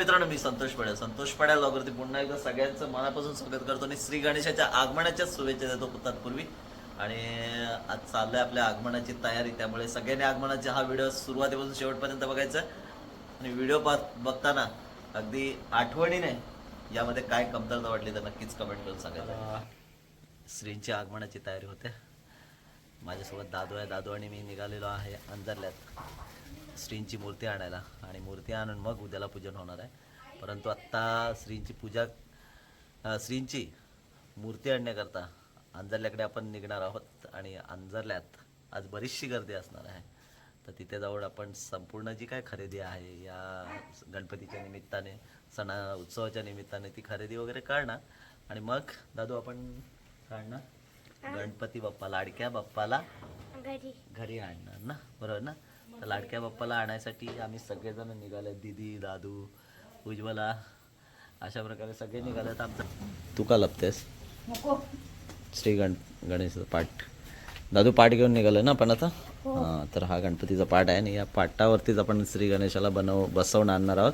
मित्रांनो मी संतोष पड्या संतोष पड्या लॉगरती पुन्हा एकदा सगळ्यांचं मनापासून स्वागत करतो आणि श्री गणेशाच्या आगमनाच्या शुभेच्छा देतो तत्पूर्वी आणि आज चाललंय आपल्या आगमनाची तयारी त्यामुळे सगळ्यांनी आगमनाचा हा व्हिडिओ सुरुवातीपासून शेवटपर्यंत बघायचा. आणि व्हिडिओ बघताना अगदी आठवणीने यामध्ये काय कमतरता वाटली तर नक्कीच कमेंट करून सांगायचं. श्रींची आगमनाची तयारी होते. माझ्यासोबत दादू आहे. दादू आणि मी निघालेलो आहे अंजरल्यात श्रींची मूर्ती आणायला आणि मूर्ती आणून मग उद्याला पूजन होणार आहे. परंतु आत्ता श्रींची पूजा श्रींची मूर्ती आणण्याकरता अंजरल्याकडे आपण निघणार आहोत आणि अंजरल्यात आज बरीचशी गर्दी असणार आहे. तर तिथे जाऊन आपण संपूर्ण जी काय खरेदी आहे या गणपतीच्या निमित्ताने सणा उत्सवाच्या निमित्ताने ती खरेदी वगैरे करणार. आणि मग दादू आपण काढणार. गणपती बाप्पा लाडक्या बाप्पाला घरी. घरी आणणार ना? बरोबर ना? तर लाडक्या बाप्पाला आणायसाठी आम्ही सगळेजण निघाले. दीदी दादू उज्ज्वला अशा प्रकारे सगळे निघाले. तर आमचं तू का लपतेस? श्री गण गणेशचा पाठ. दादू पाठ घेऊन निघालं ना आपण आता? हां. तर हा गणपतीचा पाठ आहे आणि या पाटावरतीच आपण श्री गणेशाला बनव बसवून आणणार आहोत.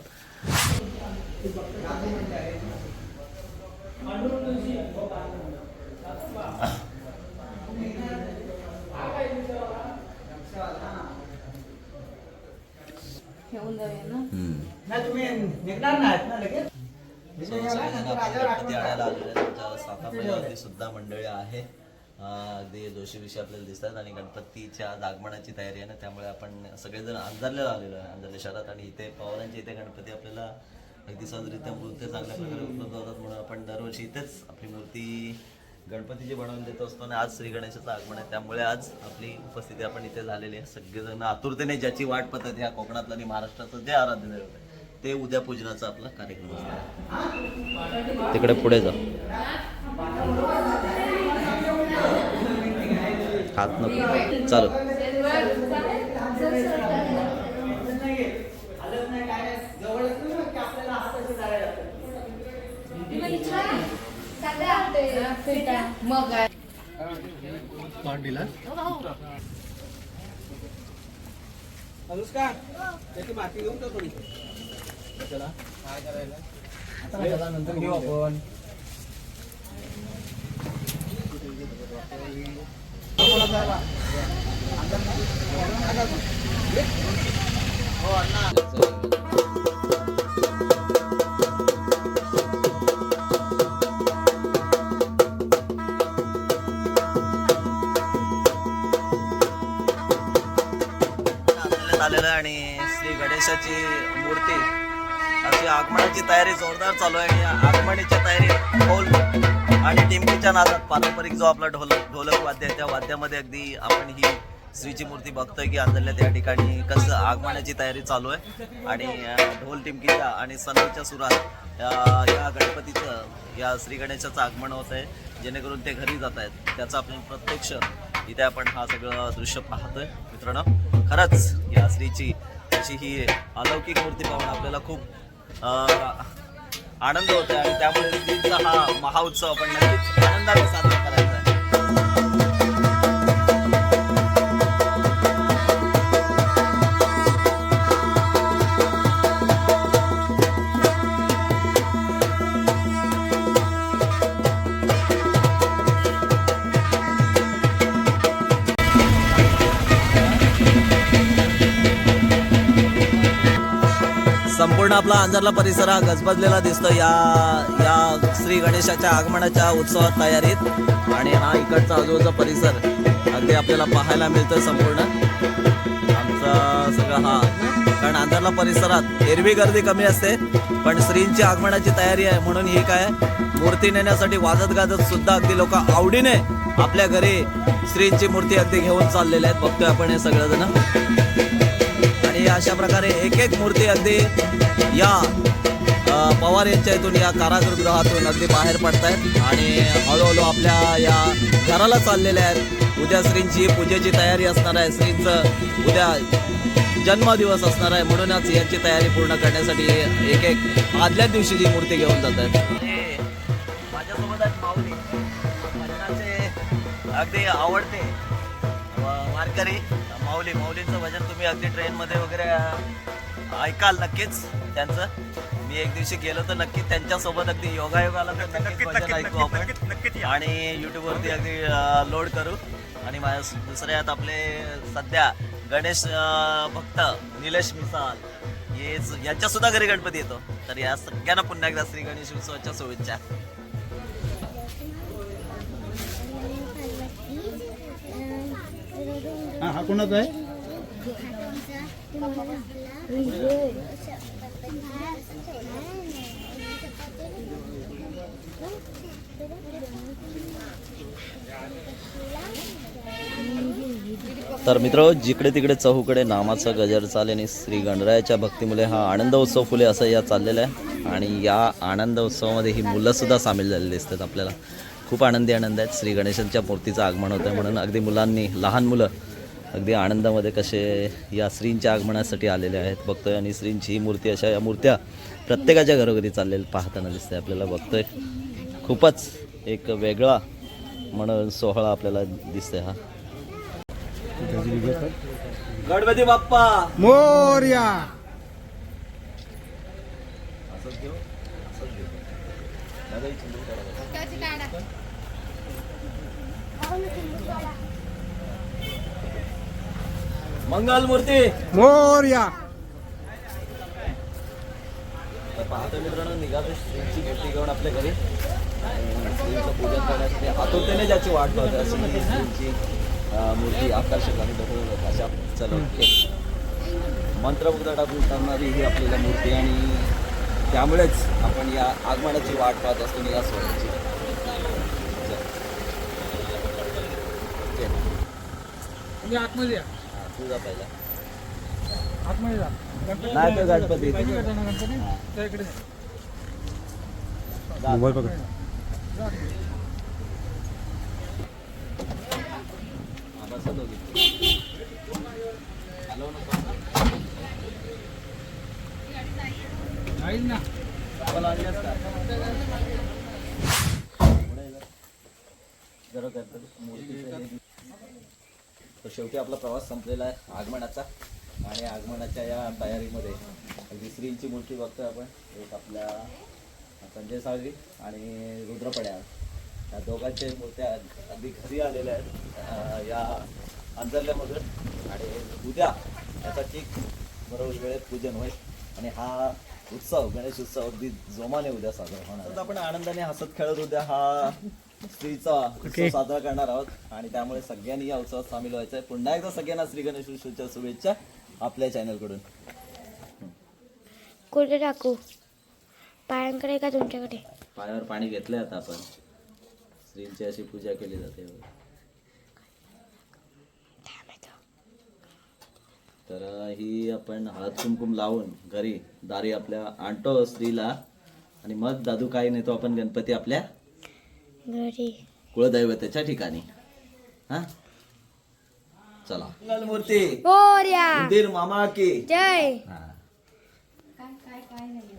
जाऊया ना. नाही तुम्ही निघणार नाहीत ना लगेच? सुद्धा मंडळी आहे. अं, अगदी जोशी विषय आपल्याला दिसतात आणि गणपतीच्या आगमनाची तयारी आहे ना त्यामुळे आपण सगळेजण अंधारला आलेलो आहे. अंधारले शहरात आणि इथे पवारांच्या इथे गणपती आपल्याला अगदी सहजरित्या मूर्ती चांगल्या प्रकारे उपलब्ध होतात म्हणून आपण दरवर्षी इथेच आपली मूर्ती गणपतीची बनवून देत असतो आणि आज श्री गणेशाचं आगमन आहे. त्यामुळे आज आपली उपस्थिती आपण इथे झालेली आहे. सगळेजण आतुरतेने ज्याची वाट पाहतात ह्या कोकणातलं आणि महाराष्ट्राचं जे आराध्य दैवत आहे ते उद्या पूजनाचा आपला कार्यक्रम असणार आहे. तिकडे पुढे जा. हात नको. चालू. मग अनुष्का त्याची माती घेऊन का थोडी. चला. काय करायला? आता चला नंतर घेऊ आपण. आपल्याला आलेलं आहे आणि श्री गणेशाची मूर्ती अशी आगमनाची तयारी जोरदार चालू आहे. आणि या तयारी ढोल आणि टिमकीच्या नादात पारंपरिक जो आपला ढोल ढोलक वाद्य आहे त्या वाद्यामध्ये अगदी आपण ही श्रीची मूर्ती बघतोय की अंधरल्या त्या ठिकाणी कसं आगमनाची तयारी चालू आहे. आणि ढोल टिमकीच्या आणि सनईच्या सुरात या गणपतीचं या श्री गणेशाचं आगमन होत आहे. जेणेकरून ते घरी जात आहेत. त्याचा आपण प्रत्यक्ष इथे आपण हा सगळं दृश्य पाहतोय मित्रांनो. खरंच या स्त्रीची अशी ही अलौकिक मूर्ती पाहून आपल्याला खूप आनंद होतो आणि त्यामुळे स्त्रीचा हा महाउत्सव आपण नक्कीच आनंदाने साजरा करायचा. संपूर्ण आपला अंजरला परिसर हा गजबजलेला दिसतो या या श्री गणेशाच्या आगमनाच्या उत्सवात तयारीत. आणि हा इकडचा आजूबाजूचा परिसर अगदी आपल्याला पाहायला मिळतं संपूर्ण. आमचा सगळा हा कारण अंधारला परिसरात एरवी गर्दी कमी असते. पण श्रींची आगमनाची तयारी आहे म्हणून ही काय मूर्ती नेण्यासाठी वाजत गाजत सुद्धा अगदी लोक आवडीने आपल्या घरी श्रींची मूर्ती अगदी घेऊन चाललेल्या आहेत. बघतोय आपण हे सगळेजण. अशा प्रकारे एक एक मूर्ती अगदी या पवार यांच्या इथून या कारागृहातून अगदी बाहेर पडतायत. आणि हळूहळू आपल्या या घराला चाललेल्या आहेत. उद्या श्रींची पूजेची तयारी असणार आहे. श्रींचं उद्या जन्मदिवस असणार आहे. म्हणूनच यांची तयारी पूर्ण करण्यासाठी एक एक आदल्या दिवशी जी मूर्ती घेऊन जात आहेत. माझ्यासोबत आहेत माऊली. अगदी आवडते. वारकरी माऊली माऊलींचं भजन तुम्ही अगदी ट्रेनमध्ये वगैरे ऐकाल नक्कीच त्यांचं. मी एक दिवशी गेलो तर नक्की त्यांच्यासोबत अगदी योगायोगाला तर नक्कीच भजन ऐकू आपण. आणि युट्यूबवरती अगदी लोड करू. आणि माझ्या दुसऱ्यात आपले सध्या गणेश भक्त निलेश मिसाल. हे यांच्या सुद्धा घरी गणपती येतो. तर या सगळ्यांना पुन्हा एकदा श्री गणेश उत्सवाच्या शुभेच्छा. हा हा कोणाचा आहे? तर मित्र जिकडे तिकडे चहूकडे नामाचा गजर चाले आणि श्री गणरायाच्या भक्तीमुळे हा आनंद उत्सव फुले असं या चाललेलं आहे. आणि या आनंद उत्सवामध्ये ही मुलंसुद्धा सामील झालेली दिसतात आपल्याला. खूप आनंदी आनंद आहेत. श्री गणेशांच्या मूर्तीचं आगमन होतं म्हणून अगदी मुलांनी लहान मुलं अगदी आनंदामध्ये कसे या श्रींच्या आगमनासाठी आलेले आहेत. बघतोय आणि श्रींची ही मूर्ती अशा या मूर्त्या प्रत्येकाच्या घरोघरी चाललेल्या पाहताना दिसते आपल्याला बघतोय. खूपच एक वेगळा म्हणून सोहळा आपल्याला दिसतोय हा. गणपती बाप्पा! मोर्या! मंगल मूर्ती. मोर्या. तर पाहतो मित्रांनो निघालो श्रीची मूर्ती घेऊन आपल्या घरी. आणि श्रीचं पूजन करण्यासाठी आतुरतेने ज्याची वाट पाहतो अशी ही श्रीची मूर्ती आकर्षक आणि बहु अशा चला ओके मंत्रमुग्ध टाकून करणारी ही आपल्याला मूर्ती आणि त्यामुळेच आपण या आगमनाची वाट पाहत असतो चल. ओके. तुम्ही आतमध्ये या. हा, तू जा पहिला. आतमध्ये जा. नाही तो गणपती गणपती? त्या इकडे मोबाईल पकड. जाईल ना. तर शेवटी आपला प्रवास संपलेला आहे आगमनाचा. आणि आगमनाच्या या तयारीमध्ये अगदी श्रींची मूर्ती बघतोय आपण. एक आपल्या संजय साळवी आणि रुद्रपड्या या दोघांच्या मूर्त्या अगदी घरी आलेल्या आहेत या अंतरल्यामधून आणि उद्या याचा ठीक बरोबर वेळेत पूजन होईल. आणि हा उत्सव गणेश उत्सव अगदी जोमाने उद्या साजरा होणार आपण आनंदाने हसत खेळत उद्या हा स्त्रीचा उत्सव साजरा करणार आहोत. आणि त्यामुळे सगळ्यांनी या उत्सवात सामील व्हायचं आहे पुन्हा एकदा सगळ्यांना श्री गणेश उत्सवाच्या शुभेच्छा आपल्या चॅनलकडून. कुठे टाकू? पायांकडे का तुमच्याकडे? पायावर पाणी घेतलंय आता आपण. श्रींची अशी पूजा केली जाते. तर ही आपण हळद कुंकुम लावून घरी दारी आपल्या आणतो स्त्रीला. आणि मग दादू काय नेतो आपण गणपती आपल्या घरी. कुळदैवताच्या ठिकाणी. हा? चला. मंगलमूर्ती. मंदिर मामा की. जय. हा. काय काय काय नाही.